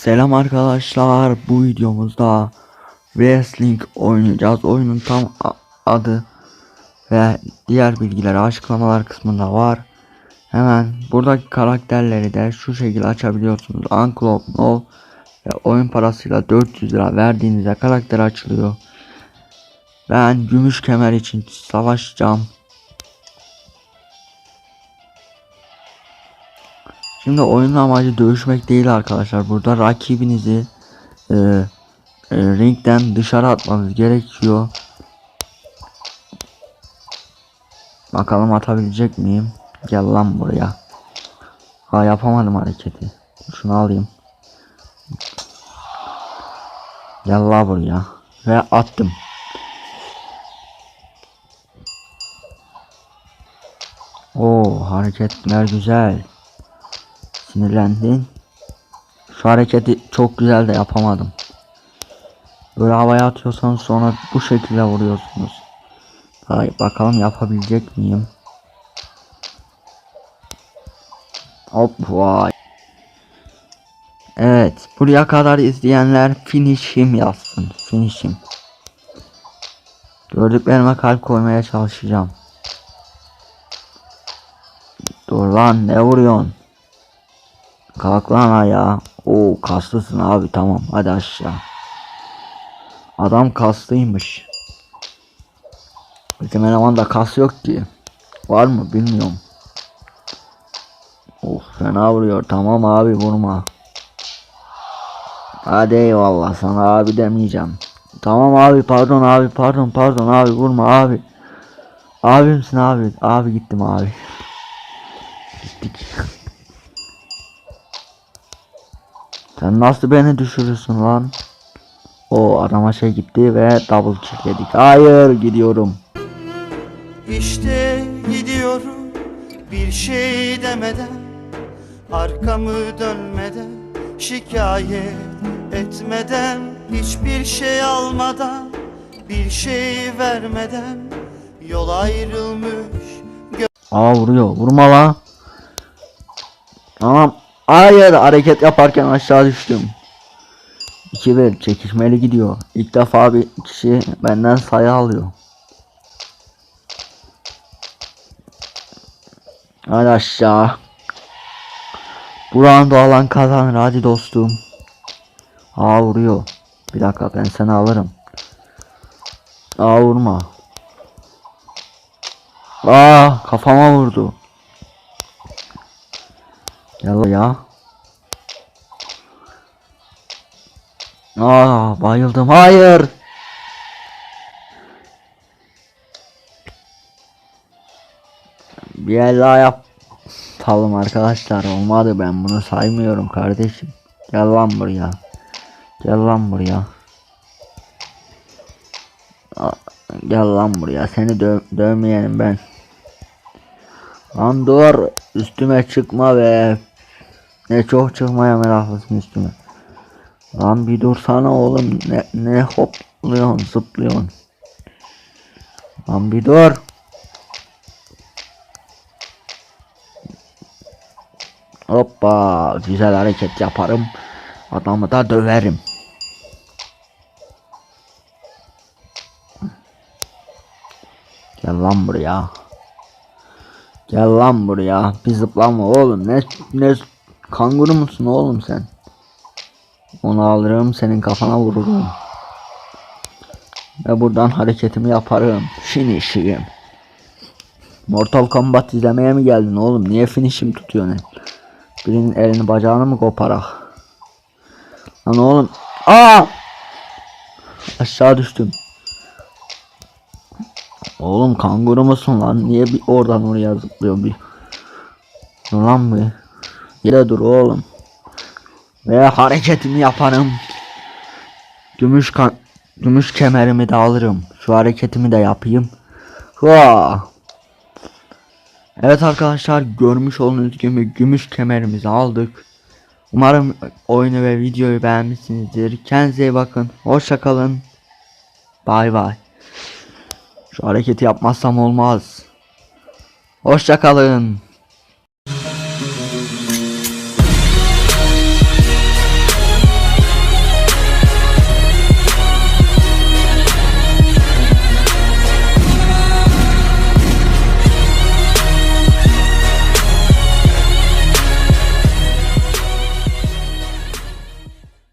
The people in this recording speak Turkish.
Selam arkadaşlar. Bu videomuzda Wrestling oynayacağız. Oyunun tam adı ve diğer bilgiler açıklamalar kısmında var. Hemen buradaki karakterleri de şu şekilde açabiliyorsunuz. Uncloak No ve oyun parasıyla 400 lira verdiğinizde karakter açılıyor. Ben gümüş kemer için savaşacağım. Şimdi oyunun amacı dövüşmek değil arkadaşlar. Burada rakibinizi e, e, ringden dışarı atmanız gerekiyor. Bakalım atabilecek miyim? Gel lan buraya. Ha yapamadım hareketi. Şunu alayım. Gel la buraya. Ve attım. Oo hareketler güzel. Sinirlendin. Şu hareketi çok güzel de yapamadım. Böyle havaya atıyorsanız sonra bu şekilde vuruyorsunuz. Hay bakalım yapabilecek miyim? Hop vay. Evet buraya kadar izleyenler finishim yazsın. Finishim. Gördüklerime kalp koymaya çalışacağım. Dur lan ne vuruyorsun? Kalk lan ayağa. Oo kaslısın abi tamam hadi aşağı. Adam kaslıymış. Bizim elemanda kas yok ki. Var mı bilmiyorum. Of fena vuruyor tamam abi vurma. Hadi eyvallah sana abi demeyeceğim. Tamam abi pardon abi pardon pardon abi vurma abi. Abimsin abi. Abi gittim abi. Gittik. Sen nasıl beni düşürürsün lan? O adama şey gitti ve double kick yedik. Hayır gidiyorum. İşte gidiyorum bir şey demeden Arkamı dönmeden şikayet etmeden Hiçbir şey almadan bir şey vermeden Yol ayrılmış Aa vuruyor. Vurma la. Tamam. Hayır hareket yaparken aşağı düştüm. 2-1 çekişmeli gidiyor. İlk defa bir kişi benden sayı alıyor. Hadi aşağı. Buran alan kazanır hadi dostum. Aa vuruyor. Bir dakika ben seni alırım. Aa vurma. Aa kafama vurdu. Gel ya. Aa bayıldım. Hayır. Bir el daha yapalım arkadaşlar. Olmadı ben bunu saymıyorum kardeşim. Gel lan buraya. Gel lan buraya. Gel lan buraya. Seni döv dövmeyelim ben. Lan dur. Üstüme çıkma be. Ne çok çıkmaya meraklısın üstüme. Lan bir dursana oğlum. Ne, ne hopluyorsun zıplıyorsun. Lan bir dur. Hoppa güzel hareket yaparım. Adamı da döverim. Gel lan buraya. Gel lan buraya. Bir zıplama oğlum. Ne ne kanguru musun oğlum sen? Onu alırım senin kafana vururum. Ve buradan hareketimi yaparım. Finish'im. Mortal Kombat izlemeye mi geldin oğlum? Niye finish'im tutuyorsun? Birinin elini bacağını mı koparak? Lan oğlum. Aa! Aşağı düştüm. Oğlum kanguru musun lan? Niye bir oradan oraya zıplıyor bir? Lan bir. Yere dur oğlum. Ve hareketimi yaparım. Gümüş kan gümüş kemerimi de alırım. Şu hareketimi de yapayım. Hua. Evet arkadaşlar görmüş olduğunuz gibi gümüş kemerimizi aldık. Umarım oyunu ve videoyu beğenmişsinizdir. Kendinize iyi bakın. Hoşça kalın. Bay bay. Şu hareketi yapmazsam olmaz. Hoşça kalın.